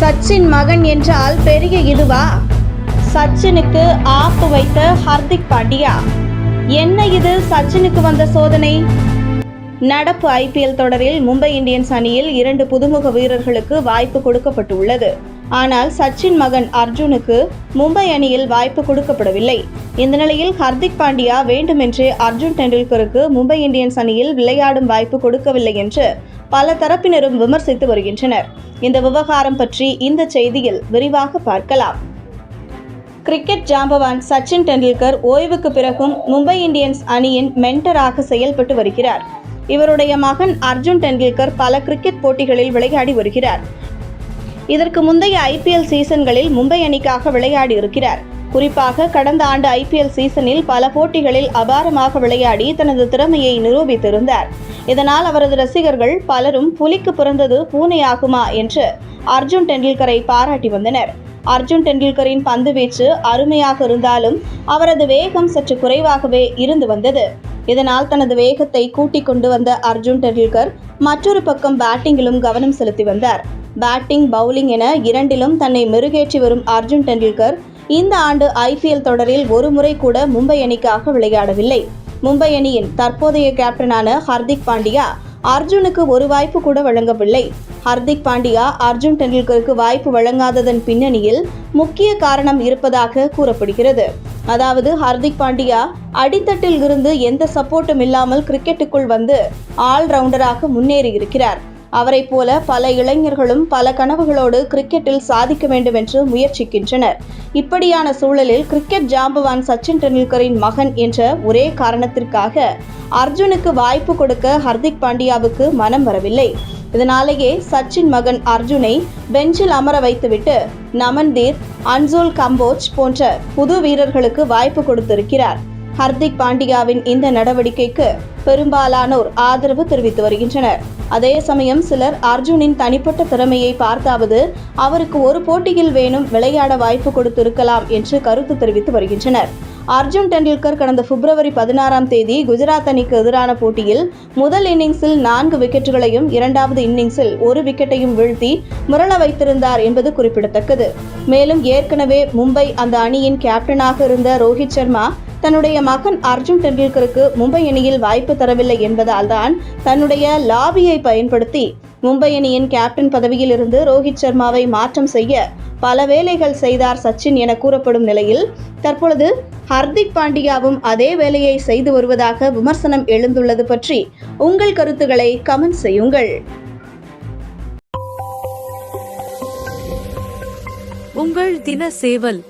சச்சின் மகன் என்றால் பெரிய இதுவா? சச்சினுக்கு ஆப்பு வைத்த ஹர்திக் பாண்டியா? என்ன இது சச்சினுக்கு வந்த சோதனை? நடப்பு ஐபிஎல் தொடரில் மும்பை இந்தியன்ஸ் அணியில் இரண்டு புதுமுக வீரர்களுக்கு வாய்ப்பு கொடுக்கப்பட்டுள்ளது. ஆனால் சச்சின் மகன் அர்ஜுனுக்கு மும்பை அணியில் வாய்ப்பு கொடுக்கப்படவில்லை. இந்த நிலையில் ஹர்திக் பாண்டியா வேண்டுமென்றே அர்ஜுன் டெண்டுல்கருக்கு மும்பை இந்தியன்ஸ் அணியில் விளையாடும் வாய்ப்பு கொடுக்கவில்லை என்று பல தரப்பினரும் விமர்சித்து வருகின்றனர். இந்த விவகாரம் பற்றி இந்த செய்தியில் விரிவாக பார்க்கலாம். கிரிக்கெட் ஜாம்பவான் சச்சின் டெண்டுல்கர் ஓய்வுக்கு பிறகும் மும்பை இந்தியன்ஸ் அணியின் மென்டராக செயல்பட்டு வருகிறார். இவருடைய மகன் அர்ஜுன் டெண்டுல்கர் பல கிரிக்கெட் போட்டிகளில் விளையாடி வருகிறார். இதற்கு முந்தைய ஐபிஎல் சீசன்களில் மும்பை அணிக்காக விளையாடி இருக்கிறார். குறிப்பாக கடந்த ஆண்டு ஐபிஎல் சீசனில் பல போட்டிகளில் அபாரமாக விளையாடி தனது திறமையை நிரூபித்திருந்தார். இதனால் அவரது ரசிகர்கள் பலரும் புலிக்கு பிறந்தது பூனையாகுமா என்று அர்ஜுன் டெண்டுல்கரை பாராட்டி வந்தனர். அர்ஜுன் டெண்டுல்கரின் பந்து வீச்சு அருமையாக இருந்தாலும் அவரது வேகம் சற்று குறைவாகவே இருந்து வந்தது. இதனால் தனது வேகத்தை கூட்டிக் கொண்டு வந்த அர்ஜுன் டெண்டுல்கர் மற்றொரு பக்கம் பேட்டிங்கிலும் கவனம் செலுத்தி வந்தார். பேட்டிங் பவுலிங் என இரண்டிலும் தன்னை மெருகேற்றி வரும் அர்ஜுன் டெண்டுல்கர் இந்த ஆண்டு ஐபிஎல் தொடரில் ஒரு முறை கூட மும்பை அணிக்காக விளையாடவில்லை. மும்பை அணியின் தற்போதைய கேப்டனான ஹர்திக் பாண்டியா அர்ஜுனுக்கு ஒரு வாய்ப்பு கூட வழங்கவில்லை. ஹர்திக் பாண்டியா அர்ஜுன் டெண்டுல்கருக்கு வாய்ப்பு வழங்காததன் பின்னணியில் முக்கிய காரணம் இருப்பதாக கூறப்படுகிறது. அதாவது ஹர்திக் பாண்டியா அடித்தட்டில் இருந்து எந்த சப்போர்ட்டும் இல்லாமல் கிரிக்கெட்டுக்குள் வந்து ஆல்ரவுண்டராக முன்னேறி அவரை அவரைப் போல பல இளைஞர்களும் பல கனவுகளோடு கிரிக்கெட்டில் சாதிக்க வேண்டும் என்று முயற்சிக்கின்றனர். இப்படியான சூழலில் கிரிக்கெட் ஜாம்பவான் சச்சின் டெண்டுல்கரின் மகன் என்ற ஒரே காரணத்திற்காக அர்ஜுனுக்கு வாய்ப்பு கொடுக்க ஹர்திக் பாண்டியாவுக்கு மனம் வரவில்லை. இதனாலேயே சச்சின் மகன் அர்ஜுனை பெஞ்சில் அமர வைத்துவிட்டு நமன்தீர் அன்சோல் கம்போஜ் போன்ற புது வீரர்களுக்கு வாய்ப்பு கொடுத்திருக்கிறார். ஹர்திக் பாண்டியாவின் இந்த நடவடிக்கைக்கு பெரும்பாலானோர் ஆதரவு தெரிவித்து வருகின்றனர். அதே சமயம் சிலர் அர்ஜுனின் தனிப்பட்ட திறமையை பார்த்தாவது அவருக்கு ஒரு போட்டியில் வேணும் விளையாட வாய்ப்பு கொடுத்திருக்கலாம் என்று கருத்து தெரிவித்து வருகின்றனர். அர்ஜுன் டெண்டுல்கர் கடந்த பிப்ரவரி பதினாறாம் தேதி குஜராத் அணிக்கு எதிரான போட்டியில் முதல் இன்னிங்ஸில் நான்கு விக்கெட்டுகளையும் இரண்டாவது இன்னிங்ஸில் ஒரு விக்கெட்டையும் வீழ்த்தி முரள வைத்திருந்தார் என்பது குறிப்பிடத்தக்கது. மேலும் ஏற்கனவே மும்பை அந்த அணியின் கேப்டனாக இருந்த ரோஹித் சர்மா தன்னுடைய மகன் அர்ஜுன் டெண்டுல்கருக்கு மும்பை அணியில் வாய்ப்பு தரவில்லை என்பதால் தான் தன்னுடைய லாபியை பயன்படுத்தி மும்பை அணியின் கேப்டன் பதவியில் இருந்து ரோஹித் சர்மாவை மாற்றம் செய்ய பல வேலைகள் செய்தார் சச்சின் என கூறப்படும் நிலையில் தற்பொழுது ஹர்திக் பாண்டியாவும் அதே வேலையை செய்து வருவதாக விமர்சனம் எழுந்துள்ளது பற்றி உங்கள் கருத்துக்களை கமெண்ட் செய்யுங்கள். உங்கள் தின சேவல்